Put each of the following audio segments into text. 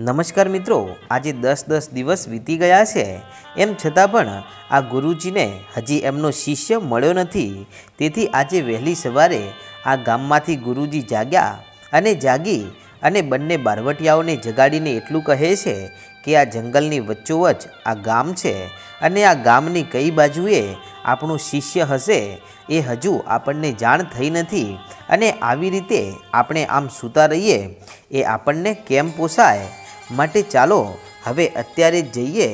નમસ્કાર મિત્રો, આજે દસ દસ દિવસ વીતી ગયા છે. એમ છતાં પણ આ ગુરુજીને હજી એમનો શિષ્ય મળ્યો નથી. તેથી આજે વહેલી સવારે આ ગામમાંથી ગુરુજી જાગ્યા અને જાગી અને બંને બારવટિયાઓને જગાડીને એટલું કહે છે કે આ જંગલની વચ્ચોવચ આ ગામ છે અને આ ગામની કઈ બાજુએ આપણું શિષ્ય હશે એ હજુ આપણને જાણ થઈ નથી અને આવી રીતે આપણે આમ સૂતા રહીએ એ આપણને કેમ પોસાય? માટે ચાલો હવે અત્યારે જઈએ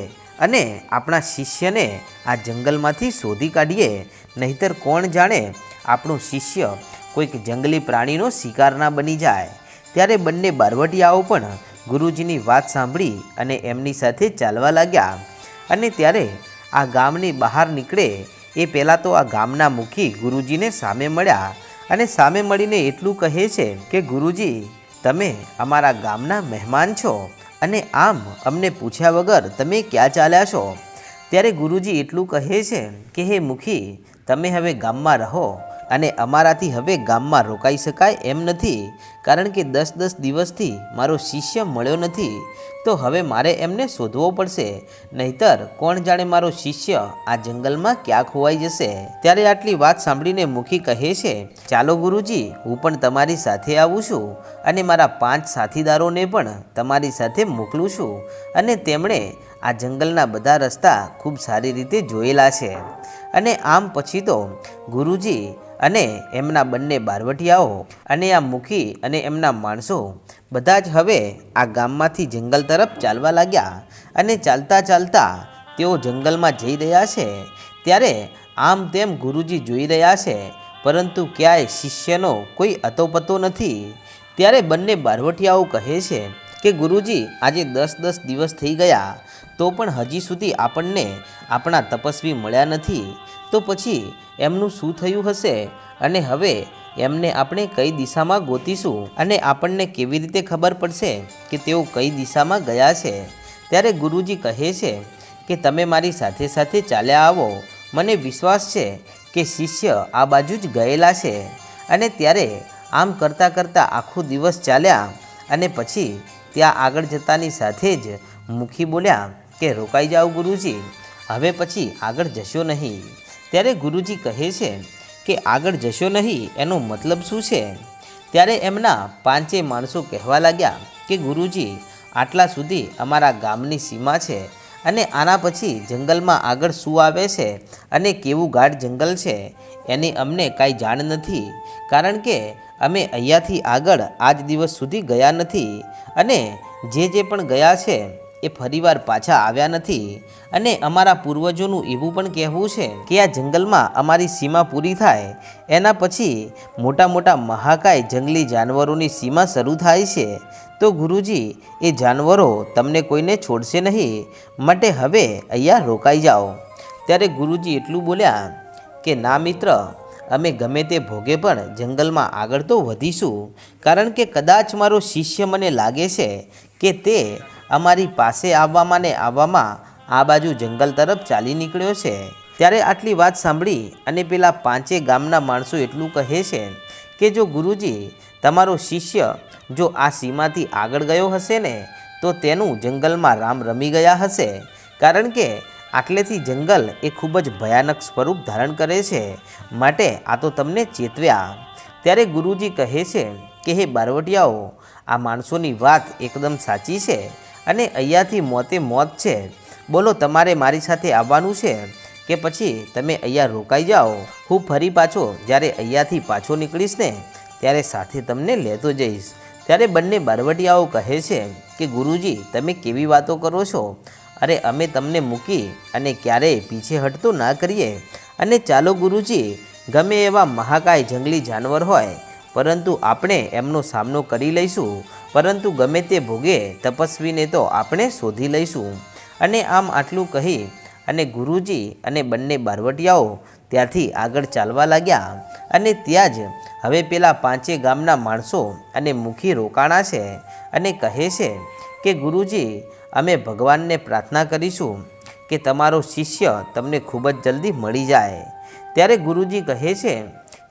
અને આપણા શિષ્યને આ જંગલમાંથી શોધી કાઢીએ. નહીતર કોણ જાણે આપણું શિષ્ય કોઈક જંગલી પ્રાણીનો શિકાર ના બની જાય. ત્યારે બંને બારવટિયાઓ પણ ગુરુજીની વાત સાંભળી અને એમની સાથે ચાલવા લાગ્યા. અને ત્યારે આ ગામની બહાર નીકળે એ પહેલાં તો આ ગામના મુખી ગુરુજીને સામે મળ્યા અને સામે મળીને એટલું કહે છે કે ગુરુજી, તમે અમારા ગામના મહેમાન છો. અને આમ અમને પૂછ્યા વગર તમે ક્યાં ચાલ્યા છો? ત્યારે ગુરુજી એટલું કહે છે કે, હે મુખી, તમે હવે ગામમાં રહો અને અમારાથી હવે ગામમાં રોકાઈ શકાય એમ નથી, કારણ કે દસ દસ દિવસથી મારો શિષ્ય મળ્યો નથી, તો હવે મારે એમને શોધવો પડશે. નહીતર કોણ જાણે મારો શિષ્ય આ જંગલમાં ક્યાં ખોવાઈ જશે. ત્યારે આટલી વાત સાંભળીને મુખી કહે છે, ચાલો ગુરુજી, હું પણ તમારી સાથે આવું છું અને મારા પાંચ સાથીદારોને પણ તમારી સાથે મોકલું છું. અને તેમણે આ જંગલના બધા રસ્તા ખૂબ સારી રીતે જોયેલા છે. અને આમ પછી તો ગુરુજી અને એમના બંને બારવટિયાઓ અને આ મુખી અને એમના માણસો બધા જ હવે આ ગામમાંથી જંગલ તરફ ચાલવા લાગ્યા અને ચાલતા ચાલતા તેઓ જંગલમાં જઈ રહ્યા છે. ત્યારે આમ તેમ ગુરુજી જોઈ રહ્યા છે, પરંતુ ક્યાંય શિષ્યનો કોઈ અતોપતો નથી. ત્યારે બંને બારવટિયાઓ કહે છે કે, ગુરુજી, આજે દસ દસ દિવસ થઈ ગયા તો પણ હજી સુધી આપણને આપણા તપસ્વી મળ્યા નથી. તો પછી એમનું શું થયું હશે? અને હવે એમને આપણે કઈ દિશામાં ગોતીશું? અને આપણને કેવી રીતે ખબર પડશે કે તેઓ કઈ દિશામાં ગયા છે? ત્યારે ગુરુજી કહે છે કે તમે મારી સાથે સાથે ચાલ્યા આવો. મને વિશ્વાસ છે કે શિષ્ય આ બાજુ જ ગયેલા છે. અને ત્યારે આમ કરતાં કરતાં આખો દિવસ ચાલ્યા અને પછી ત્યાં આગળ જતાની સાથે જ મુખી બોલ્યા કે રોકાઈ જાઓ ગુરુજી, હવે પછી આગળ જશો નહીં. ત્યારે ગુરુજી કહે છે કે આગળ જશો નહીં, એનો મતલબ શું છે? ત્યારે એમના પાંચે માણસો કહેવા લાગ્યા કે ગુરુજી, આટલા સુધી અમારા ગામની સીમા છે અને આના પછી જંગલમાં આગળ શું આવે છે અને કેવું ગાઢ જંગલ છે, એની અમને કાંઈ જાણ નથી. કારણ કે અમે અહીંયાથી આગળ આજ દિવસ સુધી ગયા નથી અને જે જે પણ ગયા છે એ ફરીવાર પાછા આવ્યા નથી. અને અમારા પૂર્વજોનું એવું પણ કહેવું છે કે આ જંગલમાં અમારી સીમા પૂરી થાય. એના પછી મોટા મોટા મહાકાય જંગલી જાનવરોની સીમા શરૂ થાય છે. તો ગુરુજી, એ જાનવરો તમને કોઈને છોડશે નહીં. માટે હવે અહીંયા રોકાઈ જાઓ. ત્યારે ગુરુજી એટલું બોલ્યા કે, ના મિત્ર, અમે ગમે તે ભોગે પણ જંગલમાં આગળ તો વધીશું. કારણ કે કદાચ મારો શિષ્ય મને લાગે છે કે તે અમારી પાસે આવવામાં ને આવવામાં આ બાજુ જંગલ તરફ ચાલી નીકળ્યો છે. ત્યારે આટલી વાત સાંભળી અને પેલા પાંચે ગામના માણસો એટલું કહે છે કે જો ગુરુજી, તમારો શિષ્ય જો આ સીમાથી આગળ ગયો હશે ને, તો તેનું જંગલમાં રામ રમી ગયા હશે. કારણ કે આટલેથી જંગલ એ ખૂબ જ ભયાનક સ્વરૂપ ધારણ કરે છે. માટે આ તો તમને ચેતવ્યા. ત્યારે ગુરુજી કહે છે કે, હે બારવટિયાઓ, આ માણસોની વાત એકદમ સાચી છે. અને અહીંયાથી મોતે મોત છે. બોલો, તમારે મારી સાથે આવવાનું છે કે પછી તમે અહીંયા રોકાઈ જાઓ? હું ફરી પાછો, જ્યારે અહીંયાથી પાછો નીકળીશ ને, ત્યારે સાથે તમને લેતો જઈશ. ત્યારે બંને બારવટિયાઓ કહે છે કે, ગુરુજી, તમે કેવી વાતો કરો છો? અરે, અમે તમને મૂકી અને ક્યારેય પીછે હટતો ના કરીએ. અને ચાલો, ગુરુજી, ગમે એવા મહાકાય જંગલી જાનવર હોય પરંતુ આપણે એમનો સામનો કરી લઈશું, પરંતુ ગમે તે ભોગે તપસ્વીને તો આપણે શોધી લઈશું. અને આમ આટલું કહી અને ગુરુજી અને બંને બારવટિયાઓ ત્યાંથી આગળ ચાલવા લાગ્યા. અને ત્યાં જ હવે પેલા પાંચે ગામના માણસો અને મુખી રોકાણા છે અને કહે છે કે, ગુરુજી, અમે ભગવાનને પ્રાર્થના કરીશું કે તમારો શિષ્ય તમને ખૂબ જ જલ્દી મળી જાય. ત્યારે ગુરુજી કહે છે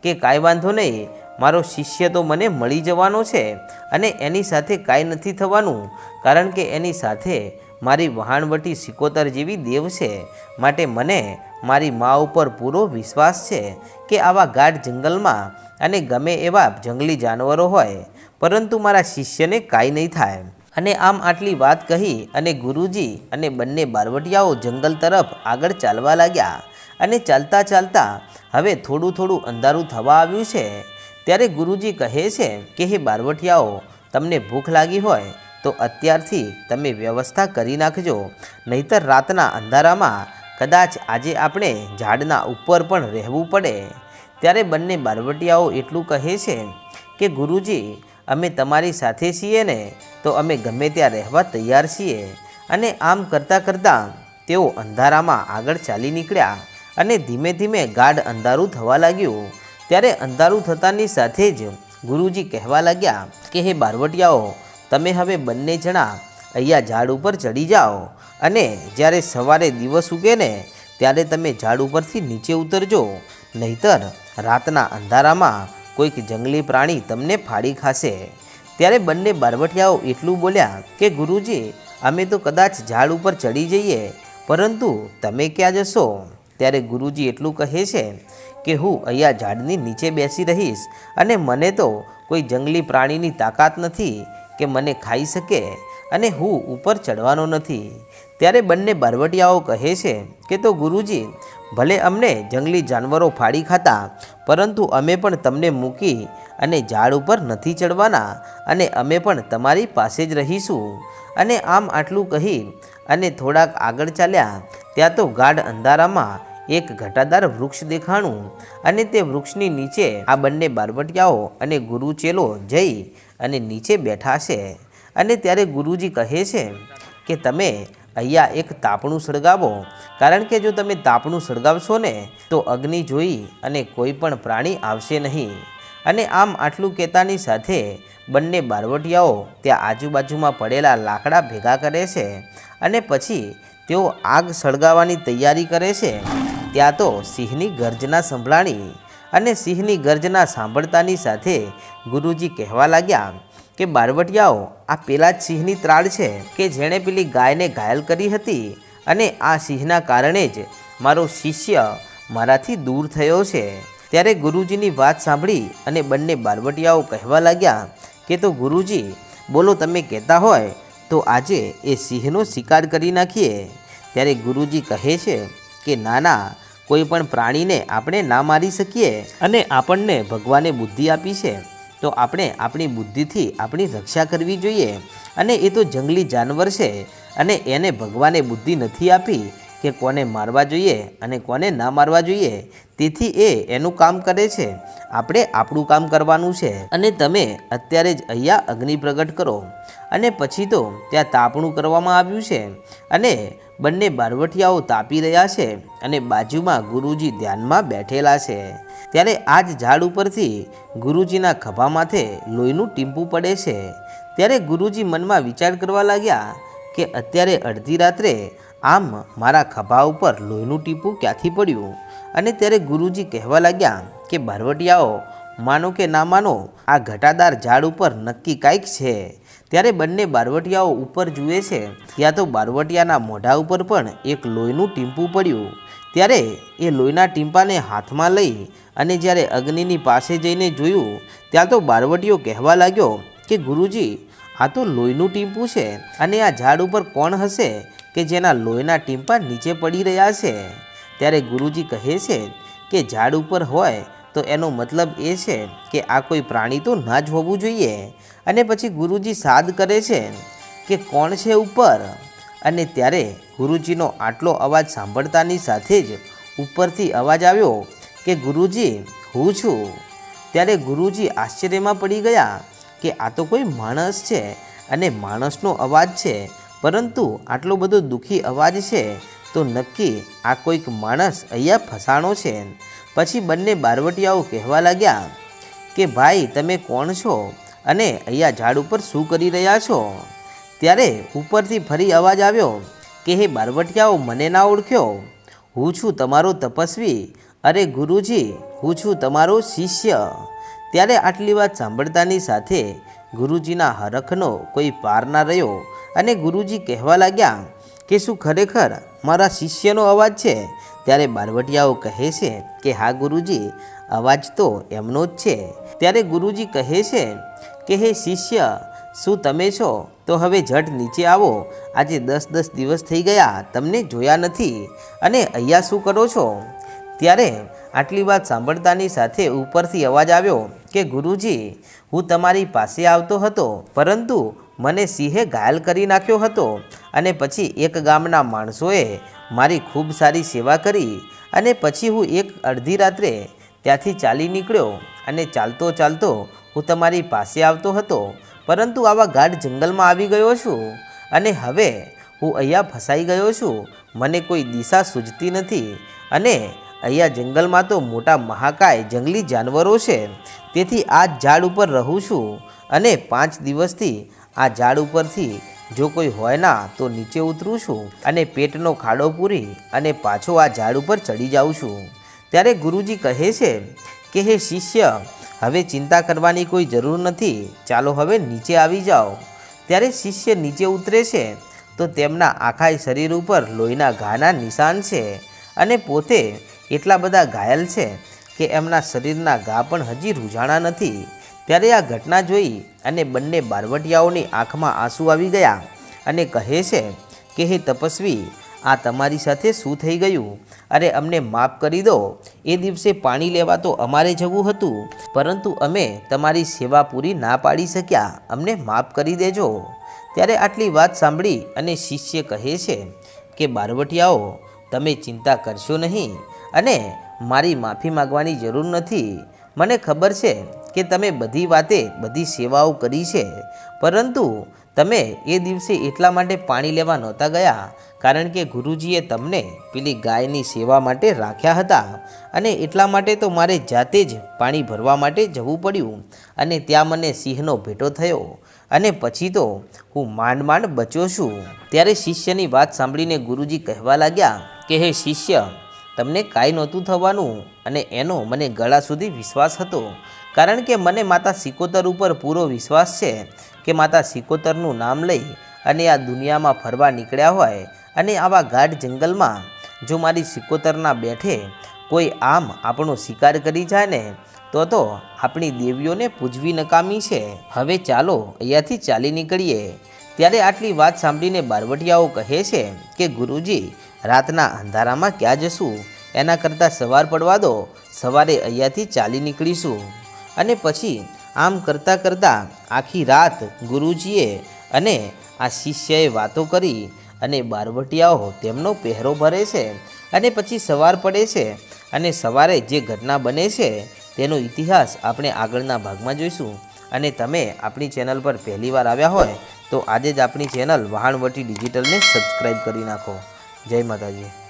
કે, કાંઈ વાંધો નહીં મારો શિષ્ય તો મને મળી જવાનો છે અને એની સાથે કાંઈ નથી થવાનું, કારણ કે એની સાથે મારી વહાણવટી સિકોતર જેવી દેવ છે. માટે મને મારી મા ઉપર પૂરો વિશ્વાસ છે કે આવા ગાઢ જંગલમાં અને ગમે એવા જંગલી જાનવરો હોય, પરંતુ મારા શિષ્યને કાંઈ નહીં થાય. અને આમ આટલી વાત કહી અને ગુરુજી અને બંને બારવટિયાઓ જંગલ તરફ આગળ ચાલવા લાગ્યા અને ચાલતા ચાલતા હવે થોડું થોડું અંધારું થવા આવ્યું છે. ત્યારે ગુરુજી કહે છે કે, હે બારવટિયાઓ, તમને ભૂખ લાગી હોય તો અત્યારથી તમે વ્યવસ્થા કરી નાખજો. નહીતર રાતના અંધારામાં કદાચ આજે આપણે ઝાડના ઉપર પણ રહેવું પડે. ત્યારે બંને બારવટિયાઓ એટલું કહે છે કે, ગુરુજી, અમે તમારી સાથે છીએ ને, તો અમે ગમે ત્યાં રહેવા તૈયાર છીએ. અને આમ કરતાં કરતાં તેઓ અંધારામાં આગળ ચાલી નીકળ્યા અને ધીમે ધીમે ગાઢ અંધારું થવા લાગ્યું. ત્યારે અંધારું થતાની સાથે જ ગુરુજી કહેવા લાગ્યા કે, હે બારવટિયાઓ, તમે હવે બંને જણા અહીંયા ઝાડ ઉપર ચડી જાઓ અને જ્યારે સવારે દિવસ ઉગે ને ત્યારે તમે ઝાડ ઉપરથી નીચે ઉતરજો. નહીતર રાતના અંધારામાં કોઈક જંગલી પ્રાણી તમને ફાડી ખાશે. ત્યારે બંને બારવટિયાઓ એટલું બોલ્યા કે, ગુરુજી, અમે તો કદાચ ઝાડ ઉપર ચડી જઈએ, પરંતુ તમે ક્યાં જશો? ત્યારે ગુરુજી એટલું કહે છે કે હું અહીંયા ઝાડની નીચે બેસી રહીશ અને મને તો કોઈ જંગલી પ્રાણીની તાકાત નથી કે મને ખાઈ શકે અને હું ઉપર ચડવાનો નથી. ત્યારે બંને બરવટિયાઓ કહે છે કે તો ગુરુજી ભલે અમને જંગલી જાનવરો ફાડી ખાતા, પરંતુ અમે પણ તમને મૂકી અને ઝાડ ઉપર નથી ચડવાના અને અમે પણ તમારી પાસે જ રહીશું. અને આમ આટલું કહી અને થોડાક આગળ ચાલ્યા, ત્યાં તો ગાઢ અંધારામાં એક ઘટાદાર વૃક્ષ દેખાણું અને તે વૃક્ષની નીચે આ બંને બારવટિયાઓ અને ગુરુ ચેલો જઈ અને નીચે બેઠા છે અને ત્યારે ગુરુજી કહે છે કે, તમે અહીંયા એક તાપણું સળગાવો. કારણ કે જો તમે તાપણું સળગાવશો ને, તો અગ્નિ જોઈ અને કોઈ પણ પ્રાણી આવશે નહીં. અને આમ આટલું કહેતાની સાથે બંને બારવટિયાઓ ત્યાં આજુબાજુમાં પડેલા લાકડા ભેગા કરે છે અને પછી તેઓ આગ સળગાવવાની તૈયારી કરે છે. ત્યાં તો સિંહની ગર્જના સંભળાણી અને સિંહની ગર્જના સાંભળતાની સાથે ગુરુજી કહેવા લાગ્યા કે બારવટિયાઓ, આ પેલા સિંહની ત્રાળ છે કે જેણે પેલી ગાયને ઘાયલ કરી હતી અને આ સિંહના કારણે જ મારો શિષ્ય મારાથી દૂર થયો છે. ત્યારે ગુરુજીની વાત સાંભળી અને બંને બારવટિયાઓ કહેવા લાગ્યા કે તો ગુરુજી, બોલો તમે કહેતા હોય તો આજે એ સિંહનો શિકાર કરી નાખીએ. ત્યારે ગુરુજી કહે છે કે ના ના કોઈ પણ પ્રાણીને આપણે ના મારી શકીએ. અને આપણને ભગવાને બુદ્ધિ આપી છે. તો આપણે આપણી બુદ્ધિથી આપણી રક્ષા કરવી જોઈએ. અને એ તો જંગલી જાનવર છે. અને એને ભગવાને બુદ્ધિ નથી આપી કે કોને મારવા જોઈએ અને કોને ના મારવા જોઈએ, તેથી એ એનું કામ કરે છે. આપણે આપણું કામ કરવાનું છે અને તમે અત્યારે જ અહીંયા અગ્નિ પ્રગટ કરો. અને પછી તો ત્યાં તાપણું કરવામાં આવ્યું છે અને બંને બારવટિયાઓ તાપી રહ્યા છે અને બાજુમાં ગુરુજી ધ્યાનમાં બેઠેલા છે. ત્યારે આ જ ઝાડ ઉપરથી ગુરુજીના ખભા માથે લોહીનું ટીમ્પું પડે છે. ત્યારે ગુરુજી મનમાં વિચાર કરવા લાગ્યા કે અત્યારે અડધી રાત્રે આમ મારા ખભા ઉપર લોહીનું ટીપું ક્યાંથી પડ્યું? અને ત્યારે ગુરુજી કહેવા લાગ્યા કે, બારવટિયાઓ, માનો કે ના માનો, આ ઘટાદાર ઝાડ ઉપર નક્કી કાંઈક છે. ત્યારે બંને બારવટિયાઓ ઉપર જુએ છે. ત્યાં તો બારવટિયાના મોઢા ઉપર પણ એક લોહીનું ટીમ્પું પડ્યું. ત્યારે એ લોહીના ટીમ્પાને હાથમાં લઈ અને જ્યારે અગ્નિની પાસે જઈને જોયું, ત્યાં તો બારવટીયો કહેવા લાગ્યો કે, ગુરુજી, આ તો લોહીનું ટીમ્પું છે. અને આ ઝાડ ઉપર કોણ હશે? કે જેના લોહીના ટીમ્પા નીચે પડી રહ્યા છે. ત્યારે ગુરુજી કહે છે કે ઝાડ ઉપર હોય તો એનો મતલબ એ છે કે આ કોઈ પ્રાણી તો ના જ હોવું જોઈએ. અને પછી ગુરુજી સાદ કરે છે કે કોણ છે ઉપર? અને ત્યારે ગુરુજીનો આટલો અવાજ સાંભળતાની સાથે જ ઉપરથી અવાજ આવ્યો કે ગુરુજી, હું છું. ત્યારે ગુરુજી આશ્ચર્યમાં પડી ગયા કે આ તો કોઈ માણસ છે અને માણસનો અવાજ છે. પરંતુ આટલો બધો દુઃખી અવાજ છે તો નક્કી આ કોઈક માણસ અહીંયા ફસાણો છે. પછી બંને બારવટિયાઓ કહેવા લાગ્યા કે ભાઈ, તમે કોણ છો અને અહીંયા ઝાડ ઉપર શું કરી રહ્યા છો? ત્યારે ઉપરથી ફરી અવાજ આવ્યો કે, હે બારવટિયાઓ, મને ના ઓળખ્યો. હું છું તમારો તપસ્વી. અરે ગુરુજી, હું છું તમારો શિષ્ય. ત્યારે આટલી વાત સાંભળતાની સાથે ગુરુજીના હરખનો કોઈ પાર ના રહ્યો. અને ગુરુજી કહેવા લાગ્યા કે શું ખરેખર મારા શિષ્યનો અવાજ છે? ત્યારે બારવટિયાઓ કહે છે કે, હા ગુરુજી, અવાજ તો એમનો જ છે. ત્યારે ગુરુજી કહે છે કે, હે શિષ્ય, શું તમે છો? તો હવે ઝટ નીચે આવો. આજે દસ દસ દિવસ થઈ ગયા, તમને જોયા નથી. અને અહીંયા શું કરો છો? ત્યારે આટલી વાત સાંભળતાની સાથે ઉપરથી અવાજ આવ્યો કે, ગુરુજી, હું તમારી પાસે આવતો હતો, પરંતુ મને સિંહે ઘાયલ કરી નાખ્યો હતો અને પછી એક ગામના માણસોએ મારી ખૂબ સારી સેવા કરી અને પછી હું એક અડધી રાત્રે ત્યાંથી ચાલી નીકળ્યો અને ચાલતો ચાલતો હું તમારી પાસે આવતો હતો. પરંતુ આવા ગાઢ જંગલમાં આવી ગયો છું અને હવે હું અહીંયા ફસાઈ ગયો છું. મને કોઈ દિશા સૂઝતી નથી અને અહીંયા જંગલમાં તો મોટા મહાકાય જંગલી જાનવરો છે. તેથી આ ઝાડ ઉપર રહું છું અને પાંચ દિવસથી આ ઝાડ ઉપરથી જો કોઈ હોય ના, તો નીચે ઉતરું છું અને પેટનો ખાડો પૂરી અને પાછો આ ઝાડ ઉપર ચડી જાઉં છું. ત્યારે ગુરુજી કહે છે કે, હે શિષ્ય, હવે ચિંતા કરવાની કોઈ જરૂર નથી. ચાલો હવે નીચે આવી જાઓ. ત્યારે શિષ્ય નીચે ઉતરે છે, તો તેમના આખા શરીર ઉપર લોહીના ઘાના નિશાન છે અને પોતે એટલા બધા ઘાયલ છે કે એમના શરીરના ઘા પણ હજી રૂઝાણા નથી. ત્યારે આ ઘટના જોઈ અને બંને બારવટિયાઓની આંખમાં આંસુ આવી ગયા અને કહે છે કે, હે તપસ્વી, આ તમારી સાથે શું થઈ ગયું? અરે, અમને માફ કરી દો. એ દિવસે પાણી લેવા તો અમારે જવું હતું, પરંતુ અમે તમારી સેવા પૂરી ના પાડી શક્યા. અમને માફ કરી દેજો. ત્યારે આટલી વાત સાંભળી અને શિષ્ય કહે છે કે, બારવટિયાઓ, તમે ચિંતા કરશો નહીં અને મારી માફી માગવાની જરૂર નથી. મને ખબર છે કે તમે બધી વાતે બધી સેવાઓ કરી છે, પરંતુ તમે એ દિવસે એટલા માટે પાણી લેવા નહોતા ગયા, કારણ કે ગુરુજીએ તમને પેલી ગાયની સેવા માટે રાખ્યા હતા અને એટલા માટે તો મારે જાતે જ પાણી ભરવા માટે જવું પડ્યું અને ત્યાં મને સિંહનો ભેટો થયો અને પછી તો હું માંડ માંડ બચ્યો છું. ત્યારે શિષ્યની વાત સાંભળીને ગુરુજી કહેવા લાગ્યા કે, હે શિષ્ય, તમને કાંઈ નહોતું થવાનું અને એનો મને ગળા સુધી વિશ્વાસ હતો. કારણ કે મને માતા સિકોતર ઉપર પૂરો વિશ્વાસ છે કે માતા સિકોતરનું નામ લઈ અને આ દુનિયામાં ફરવા નીકળ્યા હોય અને આવા ગાઢ જંગલમાં જો મારી સિકોતરના બેઠે કોઈ આમ આપણો શિકાર કરી જાય ને, તો તો આપણી દેવીઓને પૂજવી નકામી છે. હવે ચાલો અહીંયાથી ચાલી નીકળીએ. ત્યારે આટલી વાત સાંભળીને બારવટિયાઓ કહે છે કે, ગુરુજી, રાતના અંધારામાં ક્યાં જશું? એના કરતાં સવાર પડવા દો. સવારે અહીંયાથી ચાલી નીકળીશું. અને પછી આમ કરતાં કરતાં આખી રાત ગુરુજીએ અને આ શિષ્યએ વાતો કરી અને બારવટિયાઓ તેમનો પહેરો ભરે છે અને પછી સવાર પડે છે અને સવારે જે ઘટના બને છે તેનો ઇતિહાસ આપણે આગળના ભાગમાં જોઈશું. અને તમે આપણી ચેનલ પર પહેલીવાર આવ્યા હોય તો આજે જ આપણી ચેનલ વહાણવટી ડિજિટલને સબસ્ક્રાઈબ કરી નાખો. જય માતાજી.